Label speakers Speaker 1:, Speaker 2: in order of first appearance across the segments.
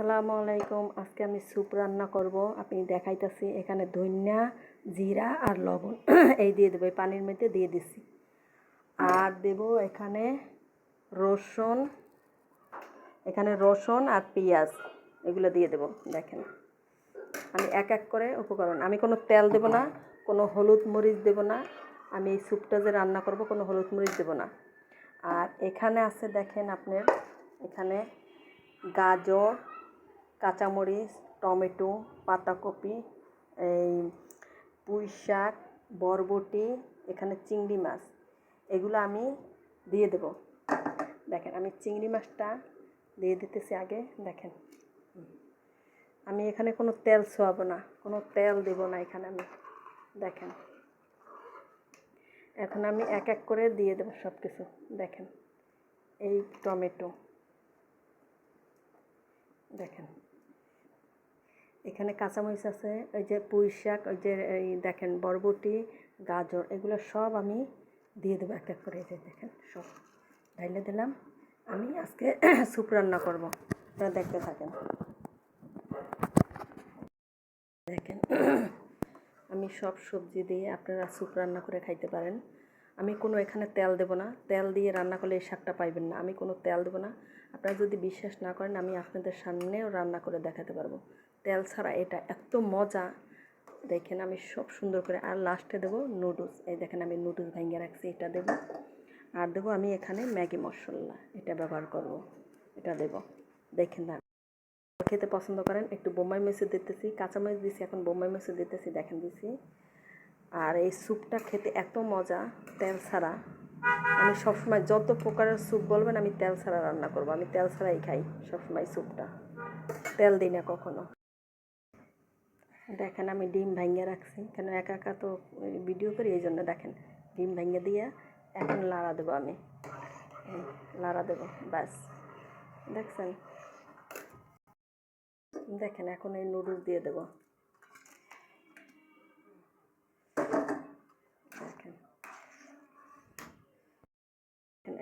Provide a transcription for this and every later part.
Speaker 1: আসসালামু আলাইকুম। আজকে আমি স্যুপ রান্না করব। আপনি দেখাইতেছি এখানে ধনিয়া, জিরা আর লবণ। এই দিয়ে দেবো পানির মধ্যে দিয়ে দিছি। আর দেব এখানে রসুন এখানে রসুন আর পেঁয়াজ। এগুলো দিয়ে দেব, দেখেন। আমি এক এক করে উপকরণ, আমি কোনো তেল দেব না, কোনো হলুদ মরিচ দেব না। আমি এই স্যুপটা যে রান্না করব, কোনো হলুদ মরিচ দেব না। আর এখানে আছে, দেখেন আপনার, এখানে গাজর কাঁচামরিচ, টমেটো, পাতাকপি, এই পুঁই শাক, বরবটি, এখানে চিংড়ি মাছ। এগুলো আমি দিয়ে দেব। দেখেন, আমি চিংড়ি মাছটা দিয়ে দিতেছি আগে, দেখেন। আমি এখানে কোনো তেল ছোয়াবো না, কোনো তেল দেব না এখানে আমি, দেখেন। এখন আমি এক এক করে দিয়ে দেবো সব কিছু দেখেন। এই টমেটো, দেখেন। এখানে কাঁচামরিচ আছে, ওই যে পুঁই শাক, ওই যে, এই দেখেন বরবটি, গাজর, এগুলো সব আমি দিয়ে দেবো এক এক করে, এই যে দেখেন সব ঢাইলে দিলাম। আমি আজকে স্যুপ রান্না করব, আপনারা দেখতে থাকেন। দেখেন, আমি সব সবজি দিয়ে আপনারা স্যুপ রান্না করে খাইতে পারেন। আমি কোনো এখানে তেল দেব না, তেল দিয়ে রান্না করলে এই শাকটা পাইবেন না, আমি কোনো তেল দেবো না। আপনারা যদি বিশ্বাস না করেন, আমি আপনাদের সামনেও রান্না করে দেখাতে পারব। তেল ছাড়া এটা এত মজা। দেখেন আমি সব সুন্দর করে আর লাস্টে দেবো নুডলস এই দেখেন আমি নুডলস ভেঙে রাখছি, এটা দেবো। আর দেবো আমি এখানে ম্যাগি মশলা, এটা ব্যবহার করব, এটা দেব। দেখেন না, খেতে পছন্দ করেন, একটু বোম্বাই মেসে দিতেছি, কাঁচামরিচ দিছি, এখন বোম্বাই মেসে দিতেছি, দেখেন দিছি। আর এই স্যুপটা খেতে এত মজা, তেল ছাড়া। আমি সবসময় যত প্রকারের স্যুপ বলবেন, আমি তেল ছাড়া রান্না করব। আমি তেল ছাড়াই খাই সবসময় স্যুপটা তেল দিই না কখনো। দেখেন আমি ডিম ভাঙিয়ে রাখছি। কেন একা একা তো ভিডিও করি এই জন্য দেখেন ডিম ভাঙিয়ে দিয়ে এখন লাড়া দেবো আমি। লাড়া দেবো ব্যাস। দেখছেন? দেখেন এখন এই নুডলস দিয়ে দেবো। দেখেন,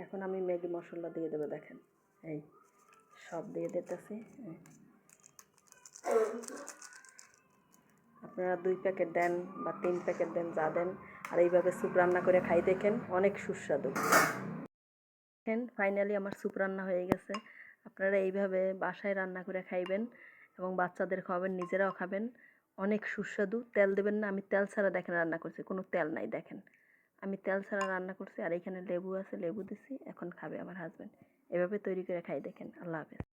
Speaker 1: এখন আমি ম্যাগি মশলা দিয়ে দেবো দেখেন। এই সব দিয়ে দিতেছি। আপনারা দুই প্যাকেট দেন বা তিন প্যাকেট দেন, যা দেন। আর এইভাবে স্যুপ রান্না করে খাই দেখেন, অনেক সুস্বাদু। দেখেন ফাইনালি আমার স্যুপ রান্না হয়ে গেছে। আপনারা এইভাবে বাসায় রান্না করে খাইবেন এবং বাচ্চাদের খাওয়াবেন, নিজেরাও খাবেন। অনেক সুস্বাদু। তেল দেবেন না, আমি তেল ছাড়া দেখেন রান্না করছি, কোনো তেল নাই, দেখেন। আমি তেল ছাড়া রান্না করছি, আর এখানে লেবু আছে, লেবু দিছি, এখন খাবে আমার হাজব্যান্ড এভাবে তৈরি করে খাই দেখেন। আল্লাহ হাফেজ।